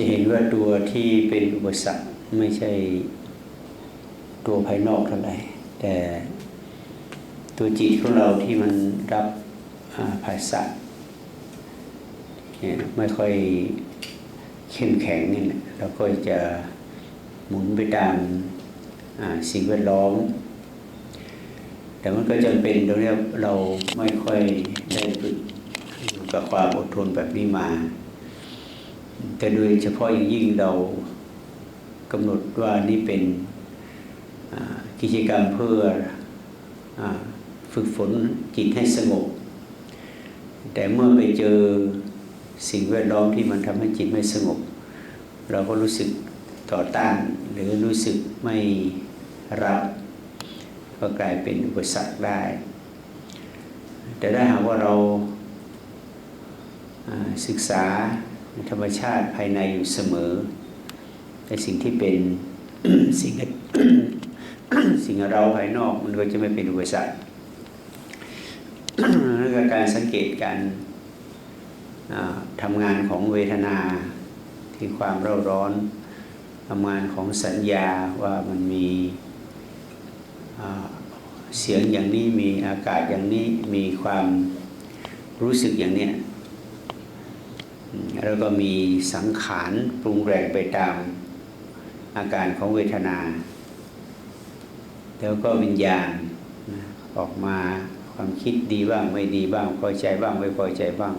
จะเห็นว่าตัวที่เป็นอุปสรรคไม่ใช่ตัวภายนอกเท่าไหร่แต่ตัวจิตของเราที่มันรับภาษาเนี่ยไม่ค่อยเข้มแข็งนี่แหละแล้วก็จะหมุนไปตามสิ่งแวดล้อม แต่มันก็จำเป็นตรงนี้เราไม่ค่อยได้ฝึกกับความอดทนแบบนี้มา แต่โดยเฉพาะอย่างยิ่งเรากำหนดว่านี่เป็นกิจกรรมเพื่ออฝึกฝนจิตให้สงบ แต่เมื่อไปเจอสิ่งแวดล้อมที่มันทำให้จิตไม่สงบ เราก็รู้สึกต่อต้านหรือรู้สึกไม่รับก็กลายเป็นอุปสรรคได้ แต่ถ้าหากว่าเราศึกษา ธรรมชาติภายในอยู่เสมอแต่สิ่งที่เป็นสิ่งสิ่งเราภายนอกมันก็จะไม่เป็นอุปสรรคแล้วก็การสังเกตการอ่าทำงานของเวทนาที่ความเร่าร้อนทำงานของสัญญาว่ามันมีเสียงอย่างนี้มีอากาศอย่างนี้มีความรู้สึกอย่างเนี้ย แล้วก็มีสังขารปรุงแต่งไปตามอาการของเวทนา แล้วก็วิญญาณออกมาความคิดดีบ้างไม่ดีบ้างพอใจบ้างไม่พอใจบ้าง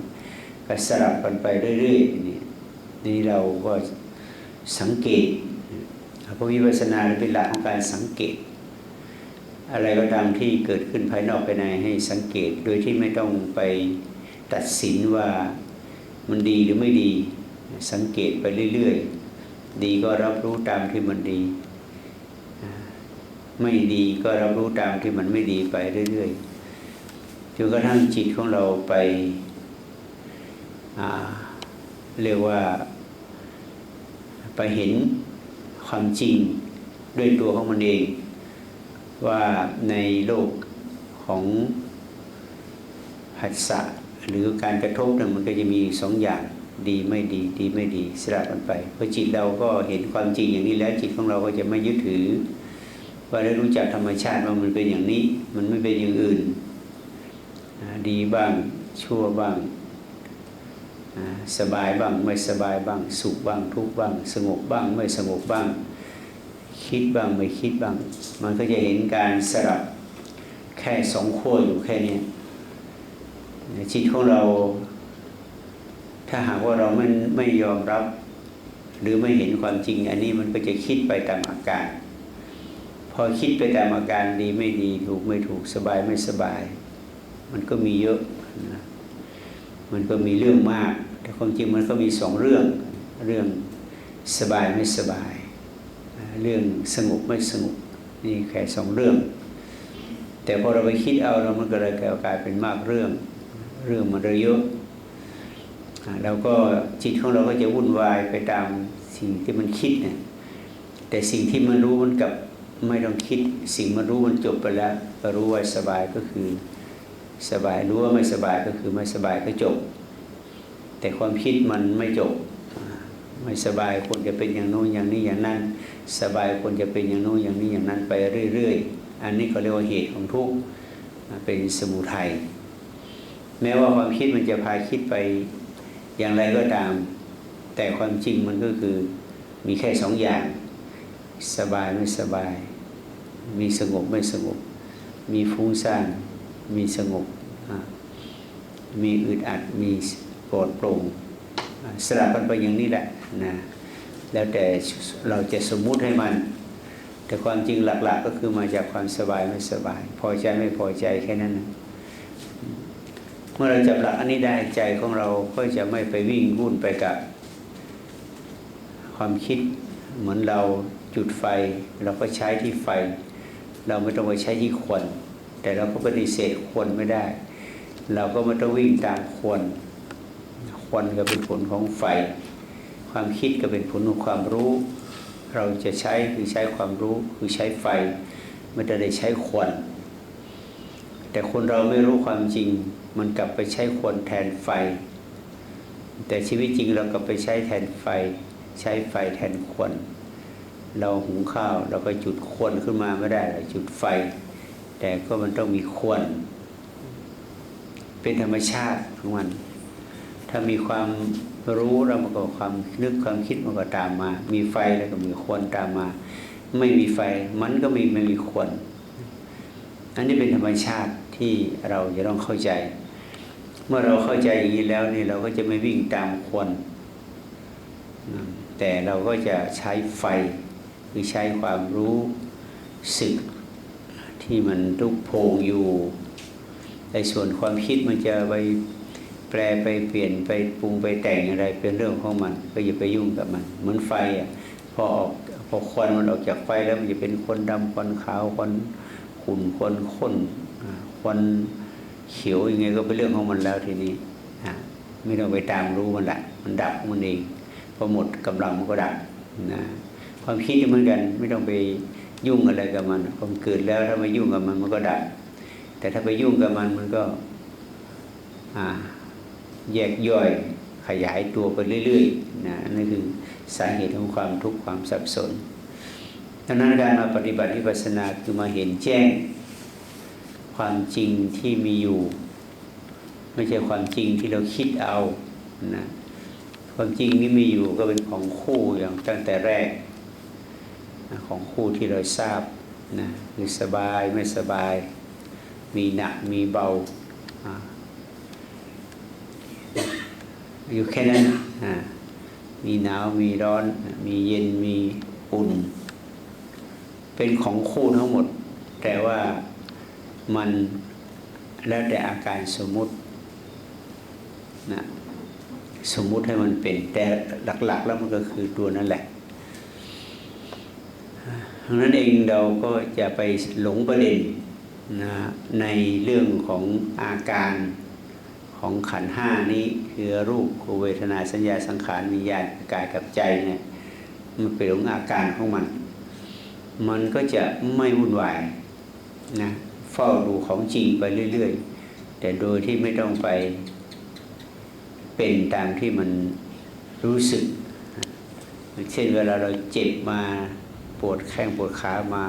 ก็สลับกันไปเรื่อยๆนี่นี่เราก็สังเกตพระวิปัสสนาเป็นหลักของการสังเกต อะไรก็ตามที่เกิดขึ้นภายนอกภายในให้สังเกต โดยที่ไม่ต้องไปตัดสินว่า มันดีหรือไม่ดี สังเกตไปเรื่อยๆ ดีก็รับรู้ตามที่มันดี ไม่ดีก็รับรู้ตามที่มันไม่ดีไปเรื่อยๆจนกระทั่งจิตของเราไปาเรียกว่าไปเห็นความจริงด้วยตัวของมันเอง ว่าในโลกของหัสสะ หรือการกระทบเนี่ยมันก็จะมีสองอย่างดีไม่ดีดีไม่ดีสลับกันไปพอจิตเราก็เห็นความจริงอย่างนี้แล้วจิตของเราก็จะไม่ยึดถือ ว่าได้รู้จักธรรมชาติว่ามันเป็นอย่างนี้ มันไม่เป็นอย่างอื่น ดีบ้างชั่วบ้างสบายบ้างไม่สบายบ้าง สุขบ้างทุกบ้าง สงบบ้างไม่สงบบ้าง คิดบ้างไม่คิดบ้าง มันก็จะเห็นการสลับแค่สองขั้วอยู่แค่นี้ จิตของเรา ถ้าหากว่าเราไม่ไม่ยอมรับ หรือไม่เห็นความจริง อันนี้มันก็จะคิดไปตามอาการ พอคิดไปตามอาการดีไม่ดีถูกไม่ถูกสบายไม่สบาย มันก็มีเยอะนะมันก็มีเรื่องมาก แต่ความจริงมันก็มีสองเรื่องเรื่องสบายไม่สบาย เรื่องสงบไม่สงบนี่แค่สองเรื่อง แต่พอเราไปคิดเอาเรามันก็เลยกลายเป็นมากเรื่อง เรื่องมันเยอะอ่าแล้วก็จิตของเราก็จะวุ่นวายไปตามสิ่งที่มันคิดเนี่ยแต่สิ่งที่มันรู้มันกับไม่ต้องคิด สิ่งมันรู้มันจบไปแล้วก็รู้ว่าสบายก็คือสบายรู้ว่าไม่สบายก็คือไม่สบายก็จบ แต่ความคิดมันไม่จบ ไม่สบายควรจะเป็นอย่างโน้นอย่างนี้อย่างนั้น สบายควรจะเป็นอย่างโน้นอย่างนี้อย่างนั้นไปเรื่อย ๆ อันนี้เขาเรียกว่าเหตุของทุกข์เป็นสมุทัย แม้ว่าความคิดมันจะพาคิดไปอย่างไรก็ตาม แต่ความจริงมันก็คือมีแค่สองอย่าง สบายไม่สบาย มีสงบไม่สงบ มีฟุ้งซ่านมีสงบ มีอึดอัดมีปลอดโปร่งสลับกันไปอย่างนี้แหละนะแล้วแต่เราจะสมมุติให้มัน แต่ความจริงหลัก ๆ ก็คือมาจากความสบายไม่สบาย พอใจไม่พอใจแค่นั้นนะ มื่อเราจับหลักอันนี้ได้ใจของเราก็จะไม่ไปวิ่งวุ่นไปกับ ความคิดเหมือนเราจุดไฟ เราก็ใช้ที่ไฟ เราไม่ต้องไปใช้ที่ควนแต่เราก็ปฏิเสธควนไม่ได้ เราก็ไม่ต้องวิ่งตามควนควนก็เป็นผลของไฟ ความคิดก็เป็นผลของความรู้ เราจะใช้คือใช้ความรู้คือใช้ไฟไม่ได้ใช้ควนแต่คนเราไม่รู้ความจริง มันกลับไปใช้ควนแทนไฟ แต่ชีวิตจริงเรากลับไปใช้แทนไฟ ใช้ไฟแทนควนเราหุงข้าวเราก็จุดควนขึ้นมาไม่ได้เราจุดไฟ แต่ก็มันต้องมีควนเป็นธรรมชาติของมัน ถ้ามีความรู้แล้วมันก็ความนึกความคิดมันก็ตามมา มีไฟแล้วก็มีควนตามมา ไม่มีไฟมันก็มีไม่มีควนอันนี้เป็นธรรมชาติที่เราจะต้องเข้าใจ เมื่อเราเข้าใจอย่างนี้แล้วนี่เราก็จะไม่วิ่งตามควนแต่เราก็จะใช้ไฟคือใช้ความรู้สึกที่มันลุกโพงอยู่ในส่วนความคิดมันจะไปแปลไปเปลี่ยนไปปรุงไปแต่งอะไรเป็นเรื่องของมัน ก็อย่าไปยุ่งกับมัน เหมือนไฟอะพอออกพอควันมันออกจากไฟแล้วมันจะเป็นควนดำควันขาวควันขุ่นควันข้นควัน เขียวยังไงก็เป็นเรื่องของมันแล้วทีนี้ไม่ต้องไปตามรู้มันละมันดับของมันเองพอหมดกำลังมันก็ดับนะความคิดเหมือนกัน ไม่ต้องไปยุ่งอะไรกับมันพอมันเกิดแล้วถ้าไม่ยุ่งกับมันมันก็ดับ แต่ถ้าไปยุ่งกับมันมันก็แยกย่อยขยายตัวไปเรื่อยๆนะนั่นคือสาเหตุของความทุกข์ความสับสนดังนั้นการมาปฏิบัติวิปัสสนาคือมาเห็นแจ้ง ความจริงที่มีอยู่ ไม่ใช่ความจริงที่เราคิดเอานะความจริงที่มีอยู่ก็เป็นของคู่อย่างตั้งแต่แรกของคู่ที่เราทราบนะคือสบายไม่สบาย มีหนักมีเบาอยู่แค่นั้นมีหนาวมีร้อน มีเย็นมีอุ่น เป็นของคู่ทั้งหมด แต่ว่า มันแล้วแต่อาการสมมุตินะสมมุติให้มันเป็น แต่หลัก ๆ แล้วมันก็คือตัวนั่นแหละดังนั้นเองเราก็จะไปหลงประเด็นนะในเรื่องของอาการของขันห้านี้คือรูปคือเวทนาสัญญาสังขารวิญญาณกายกับใจเนี่ยมันเป็นของอาการของมัน มันก็จะไม่วุ่นวายนะ เฝ้าดูของจริงไปเรื่อยๆ แต่โดยที่ไม่ต้องไปเป็นตามที่มันรู้สึก เช่นเวลาเราเจ็บมาปวดแข้งปวดขามา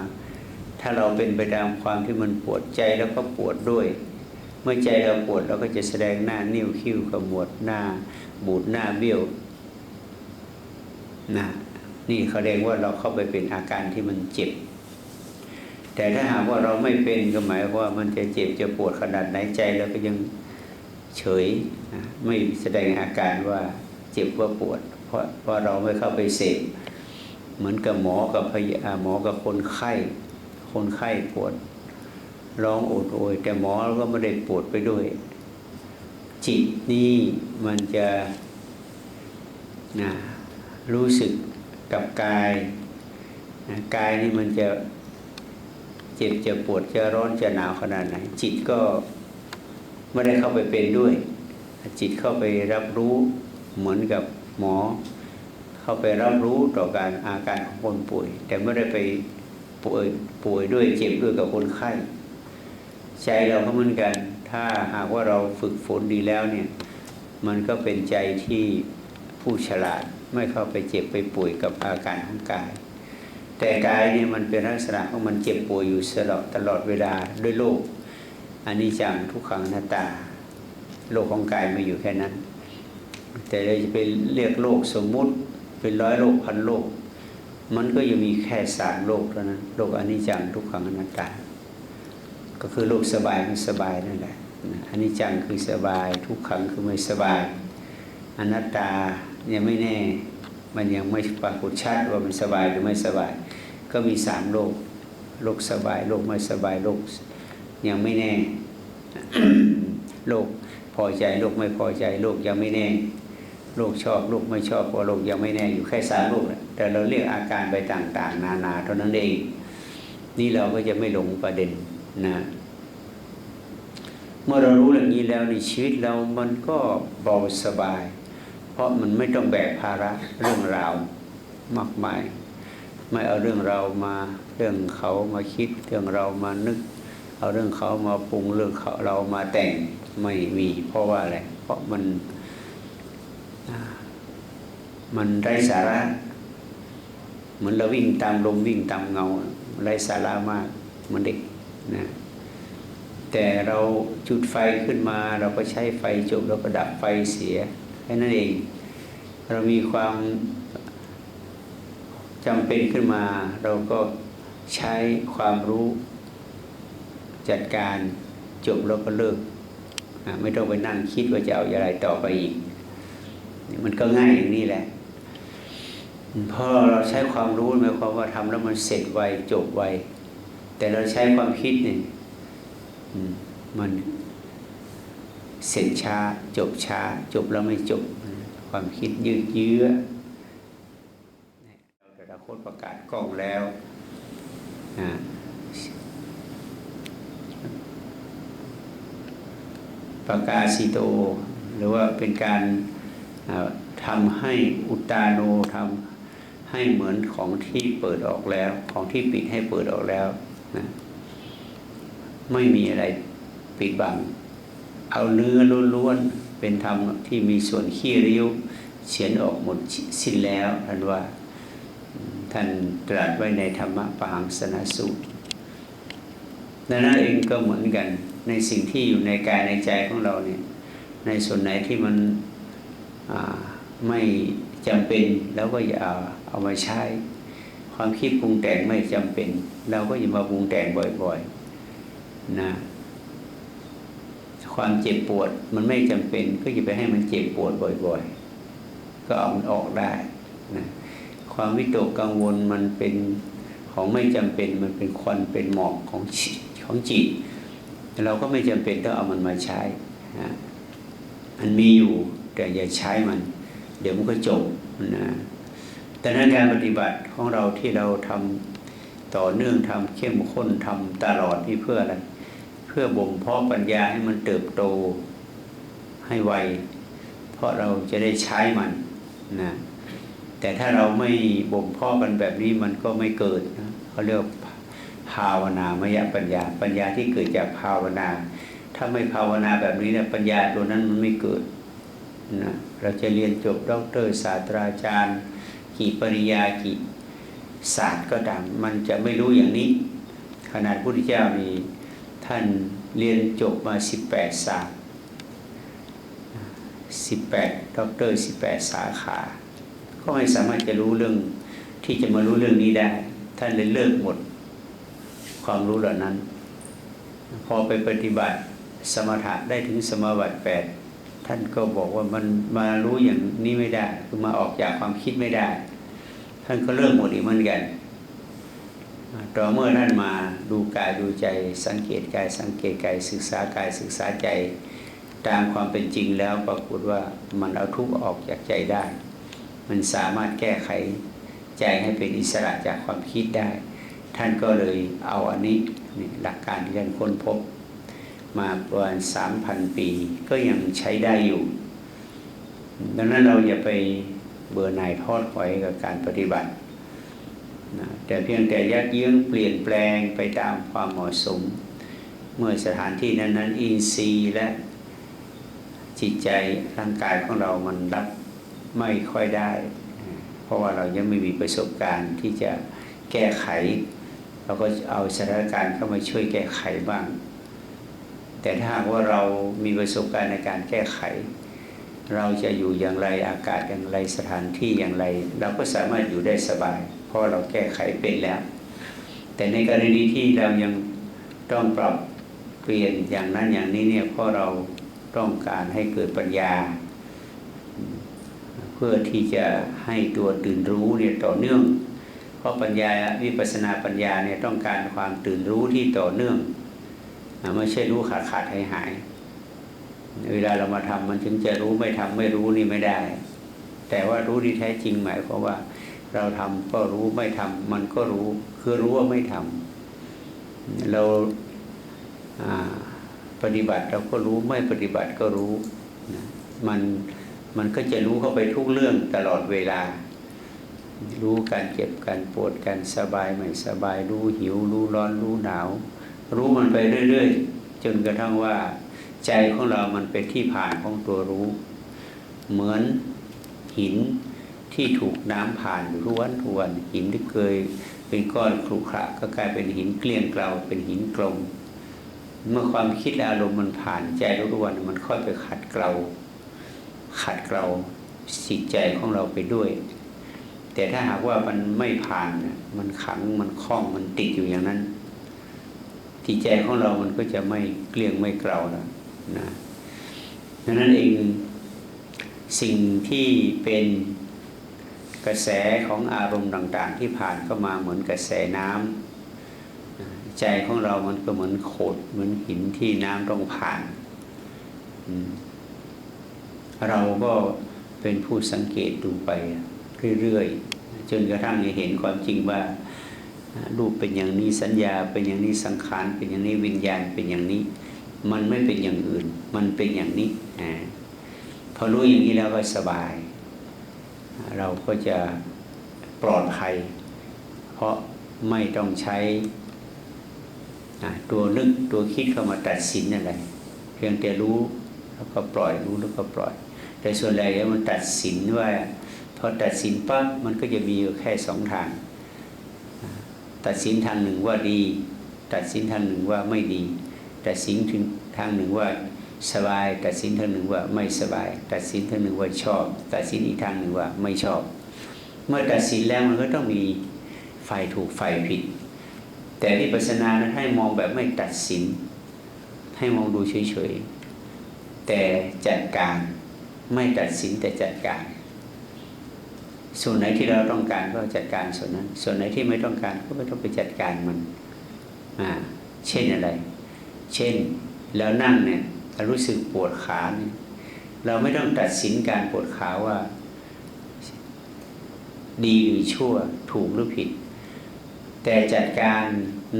ถ้าเราเป็นไปตามความที่มันปวดใจแล้วก็ปวดด้วย เมื่อใจเราปวดเราก็จะแสดงหน้านิ้วคิ้วขมวดหน้า บูดหน้าเบี้ยวนะนี่เขาเรียกว่าเราเข้าไปเป็นอาการที่มันเจ็บ แต่ถ้าหากว่าเราไม่เป็นก็หมายว่ามันจะเจ็บจะปวดขนาดไหนใจเราก็ยังเฉยไม่แสดงอาการว่าเจ็บว่าปวด เพราะเพราะเราไม่เข้าไปเสพเหมือนกับหมอกับพยาหมอกับคนไข้ คนไข้ปวดร้องโอดโอยแต่หมอก็ไม่ได้ปวดไปด้วย จิตนี่มันจะนะรู้สึกกับกายนะกายนี่มันจะ จ็บจะปวดจะร้อนจะหนาวขนาดไหน จิตก็ไม่ได้เข้าไปเป็นด้วย จิตเข้าไปรับรู้เหมือนกับหมอ เข้าไปรับรู้ต่อการอาการของคนป่วย แต่ไม่ได้ไปป่วยป่วยด้วยเจ็บด้วยกับคนไข้ใจเราก็เหมือนกัน ถ้าหากว่าเราฝึกฝนดีแล้วเนี่ย มันก็เป็นใจที่ผู้ฉลาดไม่เข้าไปเจ็บไปป่วยกับอาการของกาย แต่กายเนี่ยมันเป็นลักษณะของมันเจ็บป่วยอยู่ตลอดตลอดเวลาด้วยโรคอันนี้จังทุกขังหน้าตาโลกของกายไม่อยู่แค่นั้น แต่เราจะไปเรียกโลกสมมุติเป็นร้อยโลกพันโลกมันก็ยังมีแค่สามโลกเท่านั้นโลกอนิจจังทุกขังอนัตตา ก็คือโลกสบายไม่สบายนั่นแหละอนิจจังคือสบาย ทุกขังคือไม่สบาย อนัตตายังไม่แน่ มันยังไม่ปรากฏชัดว่ามันสบายหรือไม่สบาย ก็มีสามโลกโลกสบายโลกไม่สบายโลกยังไม่แน่โลกพอใจโลกไม่พอใจโลกยังไม่แน่โลกชอบโลกไม่ชอบเพราะโลกยังไม่แน่อยู่แค่สามโลกแหละแต่เราเรียกอาการไปต่างๆ นานาเท่านั้นเอง นี่เราก็จะไม่หลงประเด็นนะเมื่อเรารู้อย่างนี้แล้วในชีวิตเรามันก็เบาสบาย เพราะมันไม่ต้องแบกภาระเรื่องราวมากมาย ไม่เอาเรื่องเรามาเรื่องเขามาคิดเรื่องเรามานึก เอาเรื่องเขามาปรุงเรื่องเขาเรามาแต่งไม่มีเพราะว่าอะไรเพราะมันมันไร้สาระเหมือนเราวิ่งตามลมวิ่งตามเงาไร้สาระมากเหมันเด็กนะแต่เราจุดไฟขึ้นมาเราก็ใช้ไฟจบเราก็ดับไฟเสีย แค่นั้นเอง เรามีความจำเป็นขึ้นมา เราก็ใช้ความรู้จัดการจบแล้วก็เลิก ไม่ต้องไปนั่งคิดว่าจะเอาอย่างไรต่อไปอีก มันก็ง่ายอย่างนี้แหละเพราะเราใช้ความรู้หมายความว่าทำแล้วมันเสร็จไวจบไวแต่เราใช้ความคิดเนี่ยมัน เสร็จช้า จบช้า จบแล้วไม่จบ ความคิดยืดเยื้อเราแต่ละคนประกาศกล้องแล้วประกาศสิโต หรือว่าเป็นการทำให้อุตตาโนทำให้เหมือนของที่เปิดออกแล้ว ของที่ปิดให้เปิดออกแล้วนะไม่มีอะไรปิดบัง เอาเนื้อล้วนๆเป็นธรรมที่มีส่วนขี้ริ้วเฉียนออกหมดสิ้นแล้วท่านว่าท่านตรัสไว้ในธรรมปหังสนสูตรดังนั้นเองก็เหมือนกัน ในสิ่งที่อยู่ในกายในใจของเราเนี่ยในส่วนไหนที่มันไม่จำเป็นแล้วก็อย่าเอามาใช้ ความคิดปรุงแต่งไม่จำเป็น เราก็อย่ามาปรุงแต่งบ่อยๆนะ ความเจ็บปวดมันไม่จำเป็น ก็อย่าไปให้มันเจ็บปวดบ่อยๆ ก็เอามันออกได้นะความวิตกกังวลมันเป็นของไม่จำเป็นมันเป็นควันเป็นหมอกของของจิต เราก็ไม่จำเป็นต้องเอามันมาใช้นะมันมีอยู่แต่อย่าใช้มัน เดี๋ยวมันก็จบนะแต่นั้นการปฏิบัติของเราที่เราทำต่อเนื่องทำเข้มข้นทำตลอดนี่เพื่ออะไร พื่อบ่มเพาะปัญญาให้มันเติบโตให้ไว เพราะเราจะได้ใช้มันนะแต่ถ้าเราไม่บ่มเพาะกันแบบนี้มันก็ไม่เกิดนะเขาเรียกภาวนามยปัญญา ปัญญาที่เกิดจากภาวนา ถ้าไม่ภาวนาแบบนี้เนี่ยปัญญาตัวนั้นมันไม่เกิดนะเราจะเรียนจบด็อกเตอร์ศาสตราจารย์กี่ปริญญากี่ศาสตร์ก็ตามมันจะไม่รู้อย่างนี้ ขนาดพระพุทธเจ้ามี ท่านเรียนจบมาสิบแปดศาสตร์สิบแปดด็อกเตอร์สิบแปดสาขา ก็ไม่สามารถจะรู้เรื่องที่จะมารู้เรื่องนี้ได้ ท่านเลยเลิกหมด ความรู้เหล่านั้น พอไปปฏิบัติสมถะได้ถึงสมาบัติแปดท่านก็บอกว่ามันมารู้อย่างนี้ไม่ได้ คือมาออกจากความคิดไม่ได้ ท่านก็เลิกหมดอีกเหมือนกัน ต่อเมื่อท่านมาดูกายดูใจสังเกตกายสังเกตกายศึกษากายศึกษาใจตามความเป็นจริงแล้วปรากฏว่ามันเอาทุกข์ออกจากใจได้ มันสามารถแก้ไขใจให้เป็นอิสระจากความคิดได้ ท่านก็เลยเอาอันนี้นี่หลักการที่ท่านค้นพบ มาประมาณสามพันปีก็ยังใช้ได้อยู่ ดังนั้นเราอย่าไปเบื่อหน่ายทอดถอยกับการปฏิบัติ นะแต่เพียงแต่ยักเยื้องเปลี่ยนแปลงไปตามความเหมาะสม เมื่อสถานที่นั้นๆ อินทรีย์และจิตใจร่างกายของเรามันรับไม่ค่อยได้ เพราะว่าเรายังไม่มีประสบการณ์ที่จะแก้ไข เราก็เอาสถานการณ์เข้ามาช่วยแก้ไขบ้าง แต่ถ้าหากว่าเรามีประสบการณ์ในการแก้ไข เราจะอยู่อย่างไรอากาศอย่างไรสถานที่อย่างไร เราก็สามารถอยู่ได้สบาย เพราะเราแก้ไขเป็นแล้ว แต่ในกรณีที่เรายังต้องปรับเปลี่ยนอย่างนั้นอย่างนี้เนี่ยเพราะเราต้องการให้เกิดปัญญา เพื่อที่จะให้ตัวตื่นรู้เนี่ยต่อเนื่อง เพราะปัญญาวิปัสสนาปัญญาเนี่ยต้องการความตื่นรู้ที่ต่อเนื่องไม่ใช่รู้ขาดขาดหายหาย เวลาเรามาทำมันถึงจะรู้ไม่ทำไม่รู้นี่ไม่ได้ แต่ว่ารู้ที่แท้จริงหมายความว่า เราทำก็รู้ไม่ทำมันก็รู้คือรู้ว่าไม่ทำเราปฏิบัติเราก็รู้ไม่ปฏิบัติก็รู้มันมันก็จะรู้เข้าไปทุกเรื่องตลอดเวลา รู้การเจ็บการปวดการสบายไม่สบายรู้หิว รู้ร้อนรู้หนาว รู้มันไปเรื่อย ๆ จนกระทั่งว่า ใจของเรามันเป็นที่ผ่านของตัวรู้ เหมือนหินที่ถูกน้ำผ่านอยู่ทุกวันทุกวันหินที่เคยเป็นก้อนขรุขระก็กลายเป็นหินเกลี้ยงเกลาเป็นหินกลม เมื่อความคิดอารมณ์มันผ่านใจรู้ทุกวันมันค่อยไปขัดเกลาขัดเกลาจิตใจของเราไปด้วย แต่ถ้าหากว่ามันไม่ผ่านมันขังมันคล้องมันติดอยู่อย่างนั้นจิตใจของเรามันก็จะไม่เกลี้ยงไม่เกลาแล้ว นะดังนั้นเองสิ่งที่เป็นกระแสของอารมณ์ต่าง ๆ ที่ผ่านเข้ามาเหมือนกระแสน้ำใจของเรามันก็เหมือนโขดเหมือนหินที่น้ำต้องผ่าน เราก็เป็นผู้สังเกตดูไปเรื่อยๆจนกระทั่งเห็นความจริงว่ารูปเป็นอย่างนี้สัญญาเป็นอย่างนี้สังขารเป็นอย่างนี้วิญญาณเป็นอย่างนี้ มันไม่เป็นอย่างอื่น มันเป็นอย่างนี้อพอรู้อย่างนี้แล้วก็สบาย เราก็จะปลอดภัย เพราะไม่ต้องใช้ตัวนึกตัวคิดเข้ามาตัดสินอะไร เพียงแต่รู้แล้วก็ปล่อยรู้แล้วก็ปล่อย แต่ส่วนใหญ่แล้วมันตัดสินว่าพอตัดสินปั๊บมันก็จะมีอยู่แค่สองทาง ตัดสินทางหนึ่งว่าดี ตัดสินทางหนึ่งว่าไม่ดี ตัดสินถึงทางหนึ่งว่าสบาย ตัดสินทางหนึ่งว่าไม่สบาย ตัดสินทางหนึ่งว่าชอบ ตัดสินอีกทางหนึ่งว่าไม่ชอบ เมื่อตัดสินแล้วมันก็ต้องมีฝ่ายถูกฝ่ายผิด แต่วิปัสสนานั้นให้มองแบบไม่ตัดสิน ให้มองดูเฉยๆแต่จัดการไม่ตัดสินแต่จัดการ ส่วนไหนที่เราต้องการก็จัดการส่วนนั้น ส่วนไหนที่ไม่ต้องการก็ไม่ต้องไปจัดการมันอ่าเช่นอะไร เช่นแล้วนั่งเนี่ยเรารู้สึกปวดขาเนี่ยเราไม่ต้องตัดสินการปวดขาว่า ดีหรือชั่วถูกหรือผิด แต่จัดการ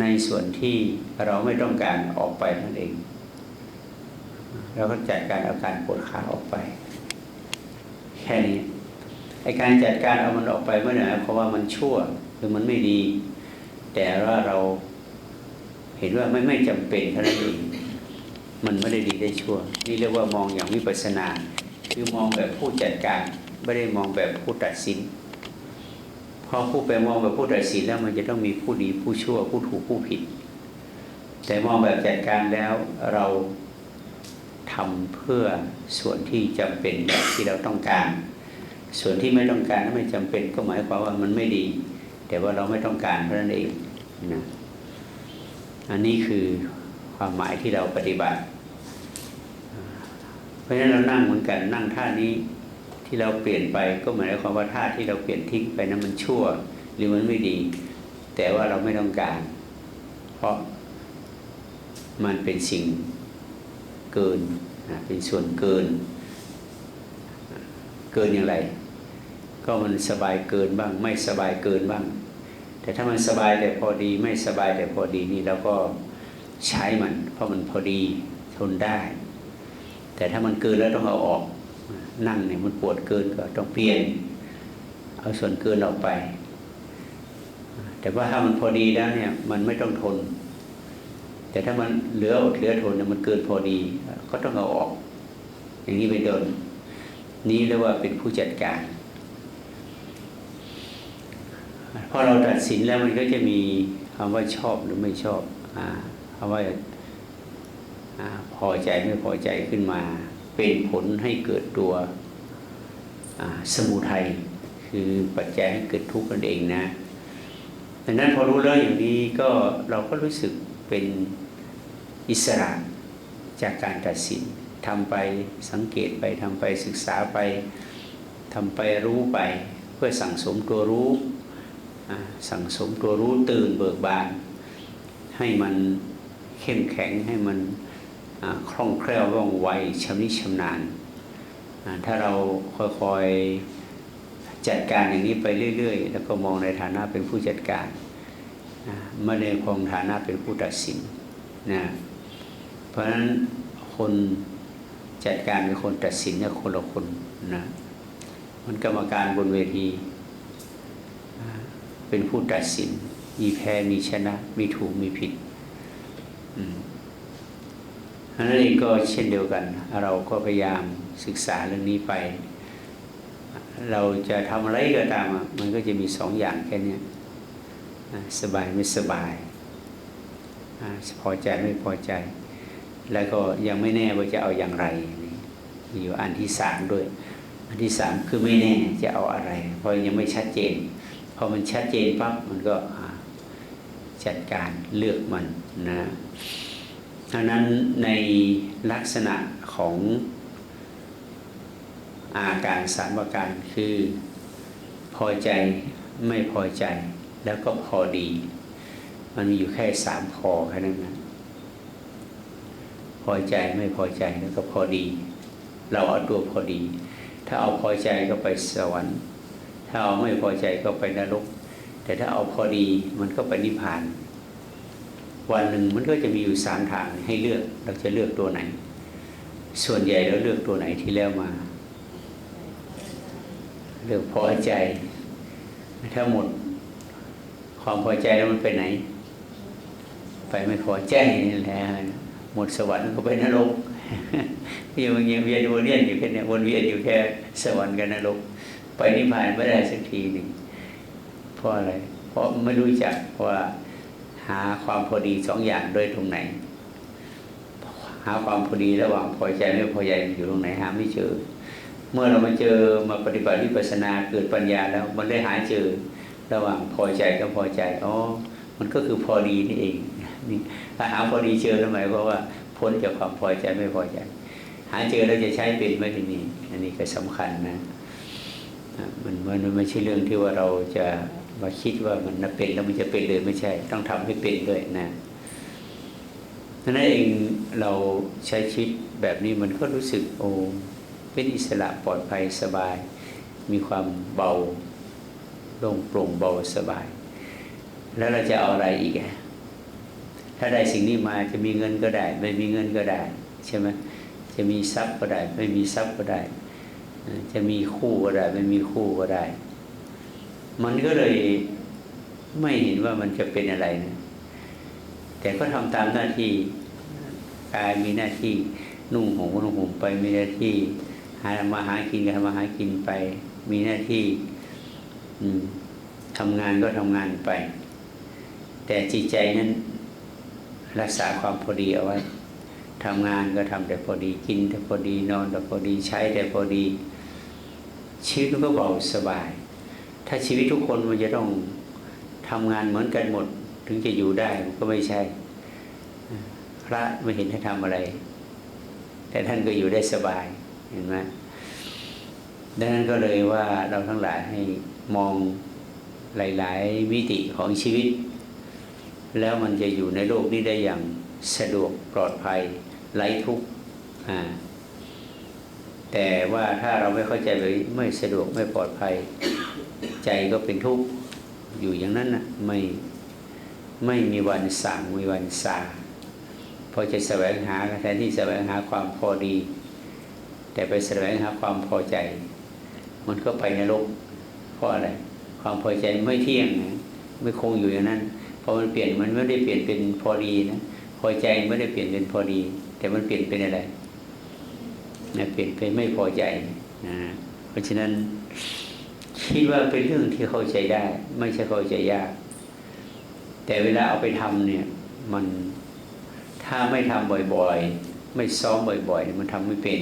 ในส่วนที่เราไม่ต้องการออกไปนั่นเองเราก็จัดการอาการปวดขาออกไป แค่นี้ไอการจัดการเอามันออกไปไม่ได้หมายความว่ามันชั่วหรือมันไม่ดี แต่ว่าเรา เห็นว่าไม่ไม่จำเป็นเท่านั้นเองมันไม่ได้ดีได้ชั่ว นี่เรียกว่ามองอย่างวิปัสนา คือมองแบบผู้จัดการ ไม่ได้มองแบบผู้ตัดสินพอผู้ไปมองแบบผู้ตัดสินแล้วมันจะต้องมีผู้ดีผู้ชั่ว ผู้ถูกผู้ผิด แต่มองแบบจัดการแล้วเราทำเพื่อส่วนที่จำเป็นแบบที่เราต้องการ ส่วนที่ไม่ต้องการและไม่จำเป็นก็หมายความว่ามันไม่ดี แต่ว่าเราไม่ต้องการเพราะนั้นเองนะ อันนี้คือความหมายที่เราปฏิบัติ เพราะฉะนั้นเรานั่งเหมือนกันนั่งท่านี้ที่เราเปลี่ยนไปก็หมายความว่าท่าที่เราเปลี่ยนทิ้งไปนั้นมันชั่ว หรือมันไม่ดี แต่ว่าเราไม่ต้องการ เพราะมันเป็นสิ่งเกินนะเป็นส่วนเกิน เกินอย่างไร ก็มันสบายเกินบ้าง ไม่สบายเกินบ้าง แต่ถ้ามันสบายแต่พอดีไม่สบายแต่พอดีนี่เราก็ใช้มัน เพราะมันพอดีทนได้ แต่ถ้ามันเกินแล้วต้องเอาออกนั่งเนี่ยมันปวดเกินก็ต้องเปลี่ยน เอาส่วนเกินออกไป แต่ว่าถ้ามันพอดีแล้วเนี่ยมันไม่ต้องทน แต่ถ้ามันเหลืออดเหลือทนเนี่ยมันเกินพอดี ก็ต้องเอาออก อย่างนี้ไปโดนนี้เรียกว่าเป็นผู้จัดการ พอเราตัดสินแล้วมันก็จะมีคำว่าชอบหรือไม่ชอบอ่าคำว่าอาพอใจไม่พอใจขึ้นมา เป็นผลให้เกิดตัวสมุทัยคือปัจจัยให้เกิดทุกข์นั่นเองนะดังนั้นพอรู้เรื่องอย่างนี้ก็เราก็รู้สึกเป็นอิสระจากการตัดสินทำไปสังเกตไปทำไปศึกษาไปทำไปรู้ไป เพื่อสั่งสมตัวรู้ สั่งสมตัวรู้ตื่นเบิกบาน ให้มันเข้มแข็งให้มันคล่องแคล่วว่องไวชำนิชำนาญถ้าเราค่อยๆจัดการอย่างนี้ไปเรื่อย ๆ แล้วก็มองในฐานะเป็นผู้จัดการไม่ได้คงฐานะเป็นผู้ตัดสินนะเพราะฉะนั้นคนจัดการกับคนตัดสินเนี่ยคนละคนนะมันกรรมการบนเวที เป็นผู้ตัดสิน มีแพ้มีชนะ มีถูกมีผิดอันนั้นเองก็เช่นเดียวกัน เราก็พยายามศึกษาเรื่องนี้ไป เราจะทำอะไรก็ตามมันก็จะมีสองอย่างแค่นี้สบายไม่สบายพอใจไม่พอใจ แล้วก็ยังไม่แน่ว่าจะเอาอย่างไรมีอยู่อันที่สามด้วย อันที่สามคือไม่แน่จะเอาอะไร เพราะยังไม่ชัดเจน อมันชัดเจนปั๊บมันก็จัดการเลือกมันนะดังนั้นในลักษณะของอาการสามประการคือพอใจไม่พอใจแล้วก็พอดี มันมีอยู่แค่สามพอแค่นั้นนะพอใจไม่พอใจแล้วก็พอดี เราเอาตัวพอดี ถ้าเอาพอใจก็ไปสวรรค์ ถ้าเอาไม่พอใจก็ไปนรก แต่ถ้าเอาพอดีมันก็ไปนิพพาน วันหนึ่งมันก็จะมีอยู่สามทางให้เลือกเราจะเลือกตัวไหน ส่วนใหญ่เราเลือกตัวไหนที่แล้วมา เลือกพอใจ ถ้าหมดความพอใจแล้วมันไปไหน ไปไม่พอใจนี่แหละหมดสวรรค์ก็ไปนรกนี่มันยังเวียนวนเวียนอยู่แค่เนี้ยวนเวียนอยู่แค่สวรรค์กับนรก ไปนิพพานไม่ได้สักทีหนึ่งเพราะอะไร เพราะไม่รู้จักว่าหาความพอดีสองอย่างด้วยตรงไหน หาความพอดีระหว่างพอใจไม่พอใจอยู่ตรงไหนหาไม่เจอ เมื่อเรามาเจอมาปฏิบัติวิปัสสนาเกิดปัญญาแล้วมันได้หาเจอระหว่างพอใจกับพอใจอ๋อมันก็คือพอดีนี่เองนี่ถ้าหาพอดีเจอแล้วหมายความว่าพ้นจากความพอใจไม่พอใจ หาเจอแล้วจะใช้เป็นไหมทีนี้อันนี้ก็สำคัญนะ มันมันไม่ใช่เรื่องที่ว่าเราจะมาคิดว่ามันน่ะเป็นแล้วมันจะเป็นเลยไม่ใช่ ต้องทำให้เป็นด้วยนะนั่นเองเราใช้ชีวิตแบบนี้มันก็รู้สึกโอ้เป็นอิสระปลอดภัยสบาย มีความเบาโล่งโปร่งเบาสบาย แล้วเราจะเอาอะไรอีกถ้าได้สิ่งนี้มาจะมีเงินก็ได้ ไม่มีเงินก็ได้ ใช่ไหมจะมีทรัพย์ก็ได้ ไม่มีทรัพย์ก็ได้ จะมีคู่ก็ได้ไม่มีคู่ก็ได้ มันก็เลยไม่เห็นว่ามันจะเป็นอะไรนะแต่ก็ทำตามหน้าที่กายมีหน้าที่นุ่งห่มก็นุ่งห่มไปมีหน้าที่หามาหากินก็ทำมาหากินไป มีหน้าที่ อืมทำงานก็ทำงานไป แต่จิตใจนั้น รักษาความพอดีเอาไว้ทำงานก็ทำแต่พอดีกินแต่พอดีนอนแต่พอดีใช้แต่พอดี ชีวิตมันก็เบาสบาย ถ้าชีวิตทุกคนมันจะต้องทำงานเหมือนกันหมด ถึงจะอยู่ได้มันก็ไม่ใช่ พระไม่เห็นให้ทำอะไร แต่ท่านก็อยู่ได้สบายเห็นไหมดังนั้นก็เลยว่าเราทั้งหลายให้มองหลาย ๆ มิติของชีวิต แล้วมันจะอยู่ในโลกนี้ได้อย่างสะดวกปลอดภัยไร้ทุกข์อ่า แต่ว่าถ้าเราไม่เข้าใจเลยไม่สะดวกไม่ปลอดภัย ใจก็เป็นทุกข์อยู่อย่างนั้นนะไม่ไม่มีวันสั่งมีวันสาพอจะแสวงหาแทนที่แสวงหาความพอดี แต่ไปแสวงหาความพอใจ มันก็ไปนรกเพราะอะไร ความพอใจไม่เที่ยงนะไม่คงอยู่อย่างนั้นพอมันเปลี่ยนมันไม่ได้เปลี่ยนเป็นพอดีนะพอใจไม่ได้เปลี่ยนเป็นพอดี แต่มันเปลี่ยนเป็นอะไร นะเปลี่ยนเป็นไม่พอใจนะเพราะฉะนั้นคิดว่าเป็นเรื่องที่เข้าใจได้ ไม่ใช่เข้าใจยาก แต่เวลาเอาไปทำเนี่ยมันถ้าไม่ทำบ่อยๆ ไม่ซ้อมบ่อยๆ มันทำไม่เป็น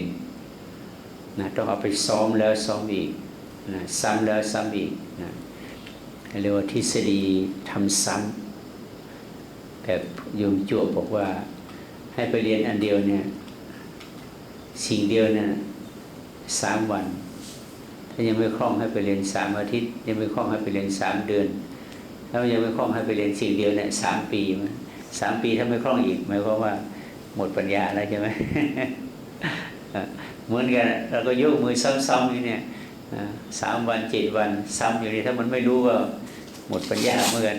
นะต้องเอาไปซ้อมแล้วซ้อมอีกนะซ้ำแล้วซ้ำอีกนะเรียกว่าทฤษฎีทำซ้ำแบบโยมจวบบอกว่า ให้ไปเรียนอันเดียวเนี่ย สิ่งเดียวเนี่ยสามวัน ถ้ายังไม่คล่องให้ไปเรียนสามอาทิตย์ ยังไม่คล่องให้ไปเรียนสามเดือน แล้วยังไม่คล่องให้ไปเรียนสิ่งเดียวเนี่ยสามปีมั้ยสามปีถ้าไม่คล่องอีกหมายความว่าหมดปัญญาแล้วใช่ไหมเหมือนกันเราก็ยกมือซ้ำๆอยู่เนี่ยสามวันเจ็ดวันซ้ำอยู่นี่ถ้ามันไม่รู้ก็หมดปัญญาเหมือนกัน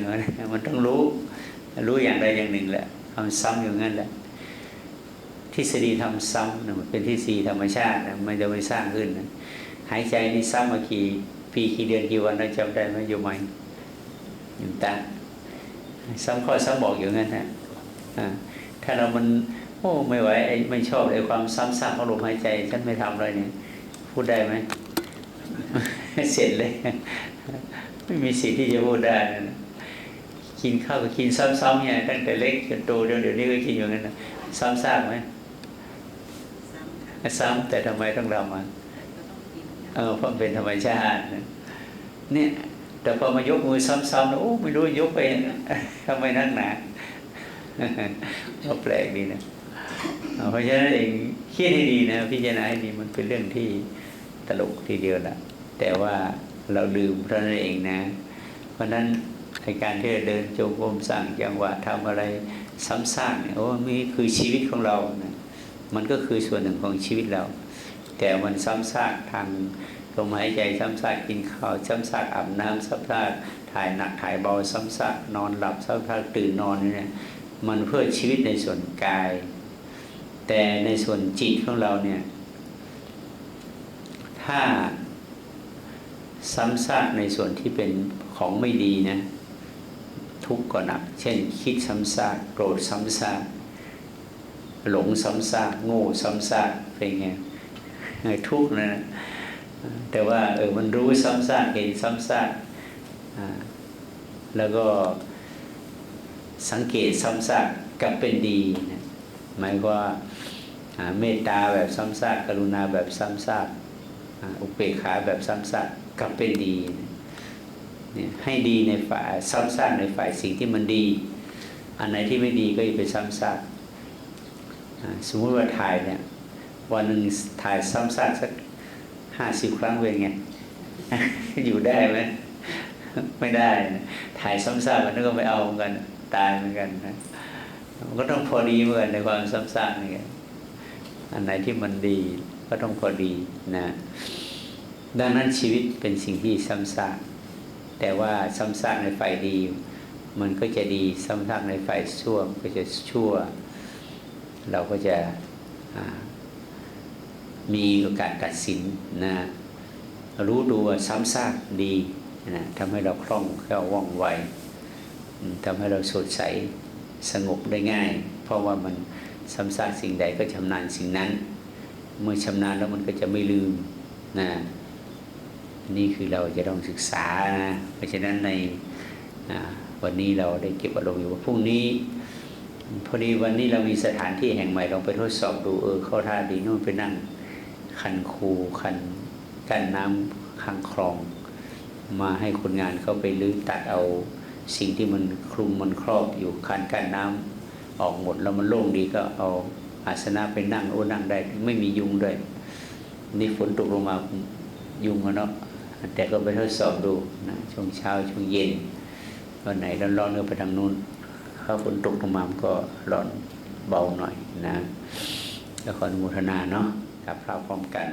มันต้องรู้ รู้อย่างใดอย่างหนึ่งแหละทำซ้ำอยู่งั้นแหละ ทฤษฎีทำซ้ำนะมันเป็นทฤษฎีธรรมชาตินะไม่จะไม่สร้างขึ้นนะหายใจนี่ซ้ำมากี่ปีกี่เดือนกี่วันเราจำได้ไหมอยู่ไหมอยู่ตาซ้ำข้อซ้ำบอกอยู่งั้นนะถ้าเรามันโอ้ไม่ไหวไอ้ไม่ชอบไอ้ความซ้ำซากของลมหายใจฉันไม่ทำเลยเนี่ยพูดได้ไหมเสร็จเลย ไม่มีสิทธิ์ที่จะพูดได้นะกินข้าวก็กินซ้ำๆเนี่ยตั้งแต่เล็กจนโตเดี๋ยวเดี๋ยวนี้ก็กินอย่างนั้นนะซ้ำซากไหม ซ้ำค่ะซ้ำแต่ทำไมต้องทำอะก็ต้องกินเออเพราะมันเป็นธรรมชาตินะเนี่ยแต่พอมายกมือซ้ำๆแล้วโอ้ไม่รู้ยกไปทำไมนักหนาก็แปลกดีนะเอาเพราะฉะนั้นเองคิดให้ดีนะพิจารณาให้ดีมันเป็นเรื่องที่ตลกทีเดียวละแต่ว่าเราลืมเท่านั้นเองนะ เพราะฉะนั้นในการที่จะเดินจงกรมสร้างจังหวะทำอะไรซ้ำซากเนี่ยโอ้นี่คือชีวิตของเรานะ มันก็คือส่วนหนึ่งของชีวิตเรา แต่มันซ้ำซากทางลมหายใจซ้ำซากกินข้าวซ้ำซากอาบน้ำซ้ำซากถ่ายหนักถ่ายเบาซ้ำซากนอนหลับซ้ำซากตื่นนอนเนี่ยมันเพื่อชีวิตในส่วนกาย แต่ในส่วนจิตของเราเนี่ย ถ้าซ้ำซากในส่วนที่เป็นของไม่ดีนะ ทุกข์ก็หนัก เช่น คิดซ้ำซากโกรธซ้ำซาก หลงซ้ำซากโง่ซ้ำซากเป็นไงทุกข์นะ แต่ว่าเออมันรู้ซ้ำซากเห็นซ้ำซากแล้วก็สังเกตซ้ำซากกลับเป็นดีนะหมายความว่าเมตตาแบบซ้ำซากกรุณาแบบซ้ำซากอุเบกขาแบบซ้ำซากกลับเป็นดีเนี่ยให้ดีในฝ่ายซ้ำซากในฝ่ายสิ่งที่มันดี อันไหนที่ไม่ดีก็อย่าไปซ้ำซาก สมมติว่าถ่ายเนี่ยวันหนึ่งถ่ายซ้ำซากสักห้าสิบครั้งเป็นไง อยู่ได้ไหมไม่ได้นะถ่ายซ้ำซากมันก็ไม่เอาเหมือนกันตายเหมือนกันนะมันก็ต้องพอดีเหมือนกันในความซ้ำซากนี่อันไหนที่มันดีก็ต้องพอดีนะดังนั้นชีวิตเป็นสิ่งที่ซ้ำซากแต่ว่าซ้ำซากในฝ่ายดี มันก็จะดีซ้ำซากในฝ่ายชั่วก็จะชั่ว เราก็จะมีโอกาสตัดสินนะรู้ตัวซ้ำซากดีนะทำให้เราคล่องแคล่วว่องไวทำให้เราสดใสสงบได้ง่าย เพราะว่ามันซ้ำซากสิ่งใดก็ชำนาญสิ่งนั้น เมื่อชำนาญแล้วมันก็จะไม่ลืมนะนี่คือเราจะต้องศึกษานะเพราะฉะนั้นในวันนี้เราได้เก็บอารมณ์อยู่ว่าพรุ่งนี้ พอดีวันนี้เรามีสถานที่แห่งใหม่ลองไปทดสอบดูเออเข้าท่าดีนู่นไปนั่งคันคูคันกันน้ำข้างคลอง มาให้คนงานเข้าไปลื้อตัดเอาสิ่งที่มันคลุมมันครอบอยู่คันกันน้ำออกหมดแล้วมันโล่งดีก็เอาอาสนะไปนั่งโอ้นั่งได้ ไม่มียุงด้วยนี่ฝนตกลงมายุงอะเนาะแต่ก็ไปทดสอบดูนะช่วงเช้าช่วงเย็นวันไหนร้อนๆก็ไปทางนู้น ถ้าฝนตกลงมามันก็ร้อนเบาหน่อยนะแล้วขออนุโมทนาเนาะกับพระพร้อมกัน